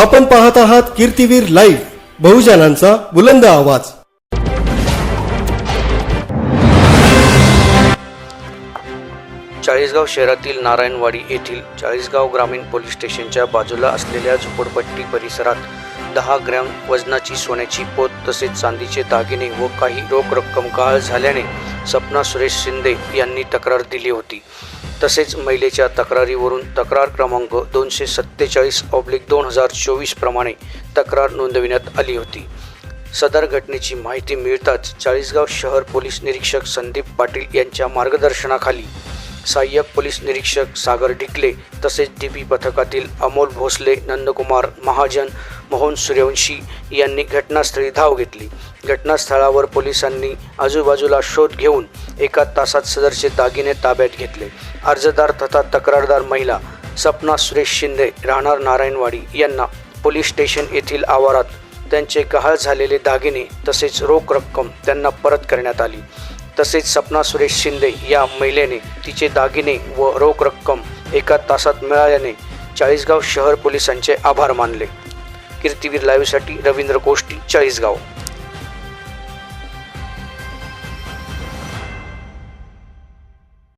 आपण पाहत आहात कीर्तीवीर लाईव्ह बहुजनांचा बुलंद आवाज. चाळीसगाव शहरातील नारायणवाडी येथील चाळीसगाव ग्रामीण पोलीस स्टेशनच्या बाजूला असलेल्या झोपडपट्टी परिसरात दहा ग्रॅम वजनाची सोन्याची पोत तसेच चांदीचे दागिने व काही रोख रक्कम गहाळ झाल्याने सपना सुरेश शिंदे यांनी तक्रार दिली होती. तसेच महिलेच्या तक्रारीवरून तक्रार क्रमांक दोनशे सत्तेचाळीस ऑब्लिक दोन हजार चोवीस प्रमाणे तक्रार नोंदविण्यात आली होती. सदर घटनेची माहिती मिळताच चाळीसगाव शहर पोलीस निरीक्षक संदीप पाटील यांच्या मार्गदर्शनाखाली सहाय्यक पोलीस निरीक्षक सागर डिकले तसेच डी पी पथकातील अमोल भोसले नंदकुमार महाजन मोहन सूर्यवंशी यांनी घटनास्थळी धाव घेतली. घटनास्थळावर पोलिसांनी आजूबाजूला शोध घेऊन एका तासात सदरचे दागिने ताब्यात घेतले. अर्जदार तथा तक्रारदार महिला सपना सुरेश शिंदे राहणार नारायणवाडी यांना पोलीस स्टेशन येथील आवारात त्यांचे गहाळ झालेले दागिने तसेच रोख रक्कम त्यांना परत करण्यात आली. तसेच सपना सुरेश शिंदे या महिलेने तिचे दागिने व रोख रक्कम एका तासात मिळाल्याने चाळीसगाव शहर पोलिसांचे आभार मानले. कीर्तीवीर लाईव्हसाठी रवींद्र कोष्टी चाळीसगाव.